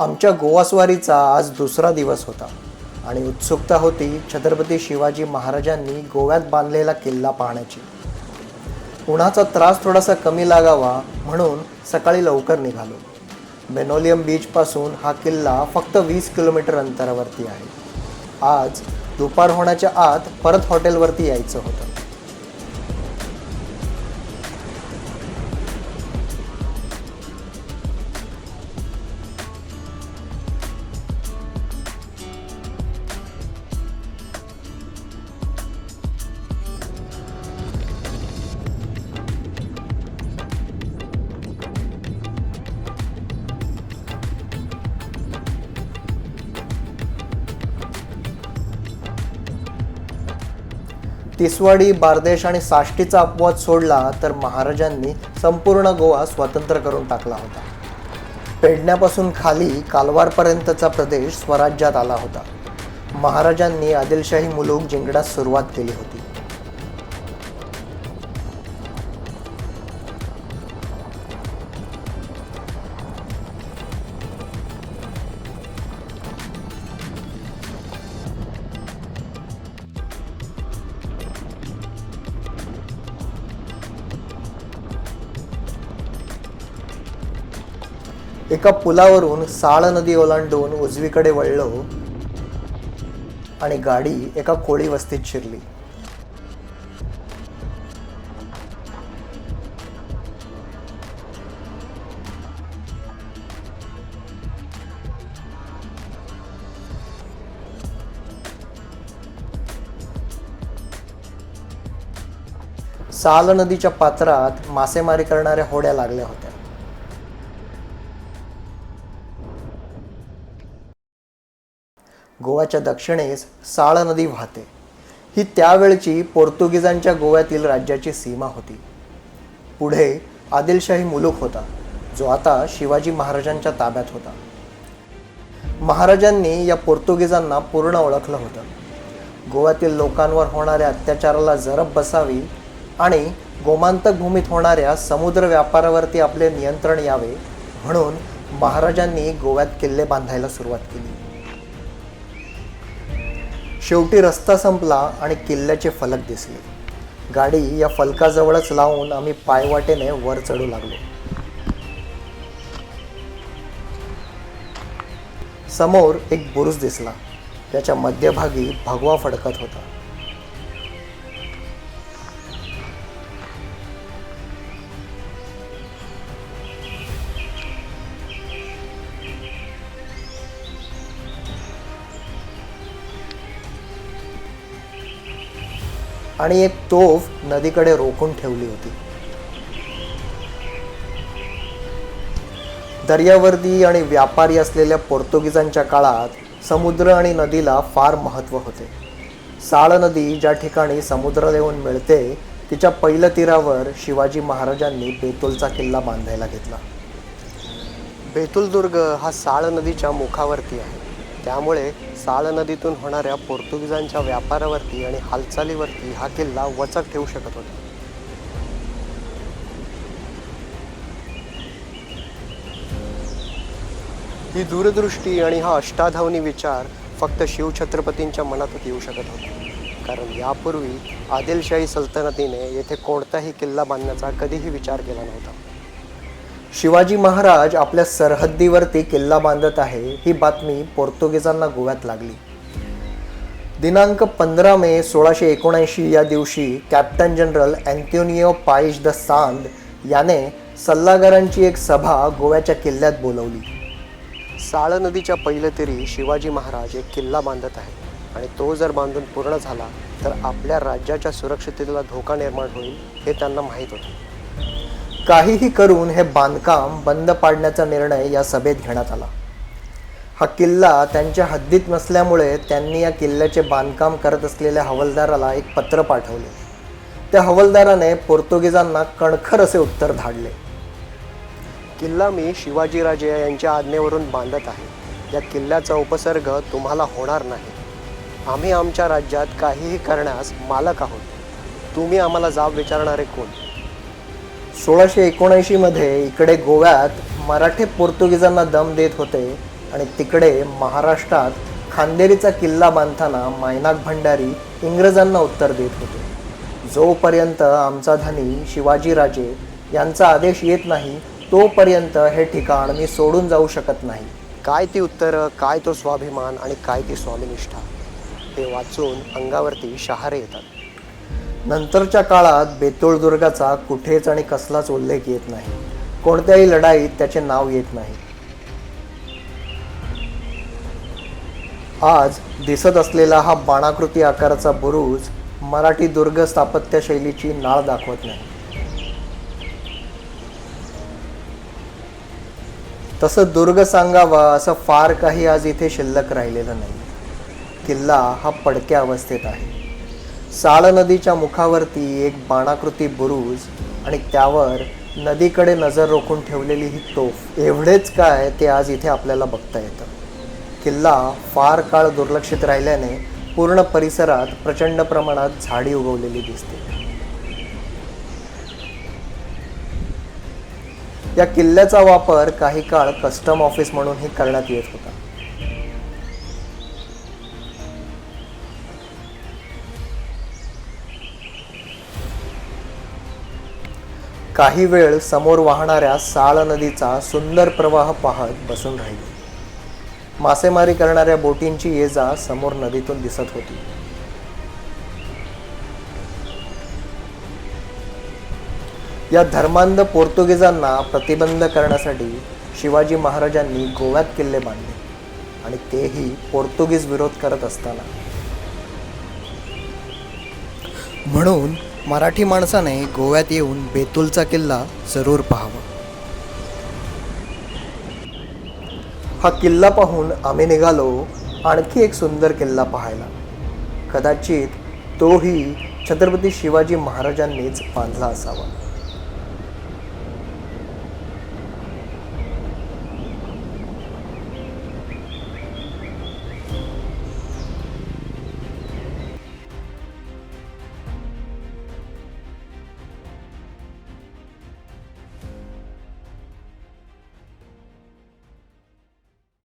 आमच्या गोवास्वारीचा आज दुसरा दिवस होता आणि उत्सुकता होती छत्रपती शिवाजी महाराजांनी गोव्यात बांधलेला किल्ला पाहण्याची. उन्हाचा त्रास थोडासा कमी लागावा म्हणून सकाळी लवकर निघालो. बेनोलियम बीचपासून हा किल्ला फक्त वीस किलोमीटर अंतरावरती आहे. आज दुपार होण्याच्या आत परत हॉटेलवरती यायचं होतं. तिसवाडी बारदेश आणि साष्टीचा अपवाद सोडला तर महाराजांनी संपूर्ण गोवा स्वतंत्र करून टाकला होता. पेडण्यापासून खाली कालवारपर्यंतचा प्रदेश स्वराज्यात आला होता. महाराजांनी आदिलशाही मुलूक जिंकण्यास सुरुवात केली होती. एका पुलावरून साळ नदी ओलांडून उजवीकडे वळलो आणि गाडी एका कोळी वस्तीत शिरली. साल नदीच्या पात्रात मासेमारी करणाऱ्या होड्या लागल्या होत्या. गोव्याच्या दक्षिणेस साळ नदी वाहते. ही त्यावेळची पोर्तुगीजांच्या गोव्यातील राज्याची सीमा होती. पुढे आदिलशाही मुलूक होता जो आता शिवाजी महाराजांच्या ताब्यात होता. महाराजांनी या पोर्तुगीजांना पूर्ण ओळखलं होतं. गोव्यातील लोकांवर होणाऱ्या अत्याचाराला जरब बसावी आणि गोमांतक भूमीत होणाऱ्या समुद्र व्यापारावरती आपले नियंत्रण यावे म्हणून महाराजांनी गोव्यात किल्ले बांधायला सुरुवात केली. शेवटी रस्ता संपला आणि किल्ल्याचे फलक दिसले. गाडी या फलकाजवळच लावून आम्ही पायवाटेने वर चढू लागलो. समोर एक बुरुज दिसला. त्याच्या मध्यभागी भगवा फडकत होता. आणि एक तोफ नदीकडे रोखून ठेवली होती. दर्यावर्दी आणि व्यापारी असलेल्या पोर्तुगीजांच्या काळात समुद्र आणि नदीला फार महत्त्व होते. साळ नदी ज्या ठिकाणी समुद्र देऊन मिळते तिच्या पहिल्या तीरावर शिवाजी महाराजांनी बेतुलचा किल्ला बांधायला घेतला. बेतुल दुर्ग हा साळ नदीच्या मुखावरती आहे. त्यामुळे साळ नदीतून होणाऱ्या पोर्तुगीजांच्या व्यापारावरती आणि हालचालीवरती हा किल्ला वचक ठेवू शकत होता. ही दूरदृष्टी आणि हा अष्टाधावनी विचार फक्त शिवछत्रपतींच्या मनातच येऊ शकत होता. कारण यापूर्वी आदिलशाही सल्तनतीने येथे कोणताही किल्ला बांधण्याचा कधीही विचार केला नव्हता. शिवाजी महाराज आपल्या सरहद्दीवरती किल्ला बांधत आहे ही बातमी पोर्तुगीजांना गोव्यात लागली. दिनांक पंधरा मे सोळाशे एकोणऐंशी या दिवशी captain general Antonio Pais de Sande याने सल्लागारांची एक सभा गोव्याच्या किल्ल्यात बोलवली. साळ नदीच्या पहिल्या तरी शिवाजी महाराज एक किल्ला बांधत आहे आणि तो जर बांधून पूर्ण झाला तर आपल्या राज्याच्या सुरक्षिततेला धोका निर्माण होईल हे त्यांना माहीत होतं. काहीही करून हे बांधकाम बंद पाडण्याचा निर्णय या सभेत घेण्यात आला. हा किल्ला त्यांच्या हद्दीत नसल्यामुळे त्यांनी या किल्ल्याचे बांधकाम करत असलेल्या हवालदाराला एक पत्र पाठवले. त्या हवालदाराने पोर्तुगीजांना कणखर असे उत्तर धाडले. किल्ला मी शिवाजीराजे यांच्या आज्ञेवरून बांधत आहे. या किल्ल्याचा उपसर्ग तुम्हाला होणार नाही. आम्ही आमच्या राज्यात काहीही करण्यास मालक आहोत. तुम्ही आम्हाला जाब विचारणारे कोण? सोळाशे एकोणऐंशीमध्ये इकडे गोव्यात मराठे पोर्तुगीजांना दम देत होते आणि तिकडे महाराष्ट्रात खांदेरीचा किल्ला बांधताना मायनाक भंडारी इंग्रजांना उत्तर देत होते. जोपर्यंत आमचा धनी शिवाजीराजे यांचा आदेश येत नाही तोपर्यंत हे ठिकाण मी सोडून जाऊ शकत नाही. काय ती उत्तरं काय तो स्वाभिमान आणि काय ती स्वामिनिष्ठा? हे वाचून अंगावरती शहारे येतात. नंतरच्या काळात बेतोळदुर्गाचा कुठेच आणि कसलाच उल्लेख येत नाही. कोणत्याही लढाईत त्याचे नाव येत नाही. आज दिसत असलेला हा बाणाकृती आकाराचा बुरुज मराठी दुर्ग स्थापत्य शैलीची नाळ दाखवत नाही. तसं दुर्ग सांगावा असं फार काही आज इथे शिल्लक राहिलेलं नाही. किल्ला हा पडक्या अवस्थेत आहे. साळ नदीच्या मुखावरती एक बाणाकृती बुरुज आणि त्यावर नदीकडे नजर रोखून ठेवलेली ही तोफ. एवढेच काय ते आज इथे आपल्याला बघता येतं. किल्ला फार काळ दुर्लक्षित राहिल्याने पूर्ण परिसरात प्रचंड प्रमाणात झाडी उगवलेली दिसते. या किल्ल्याचा वापर काही काळ कस्टम ऑफिस म्हणूनही करण्यात येत होता. काही वेळ समोर वाहणाऱ्या साळ नदीचा सुंदर प्रवाह पाहत बसून राहिले. मासेमारी करणाऱ्या बोटींची ये जा समोर नदीतून दिसत होती. या धर्मांध पोर्तुगीजांना प्रतिबंध करण्यासाठी शिवाजी महाराजांनी गोव्यात किल्ले बांधले आणि तेही पोर्तुगीज विरोध करत असताना. म्हणून मराठी माणसाने गोव्यात येऊन बेतूलचा किल्ला जरूर पाहावा. हा किल्ला पाहून आम्ही निघालो आणखी एक सुंदर किल्ला पाहायला. कदाचित तोही छत्रपती शिवाजी महाराजांनीच बांधला असावा.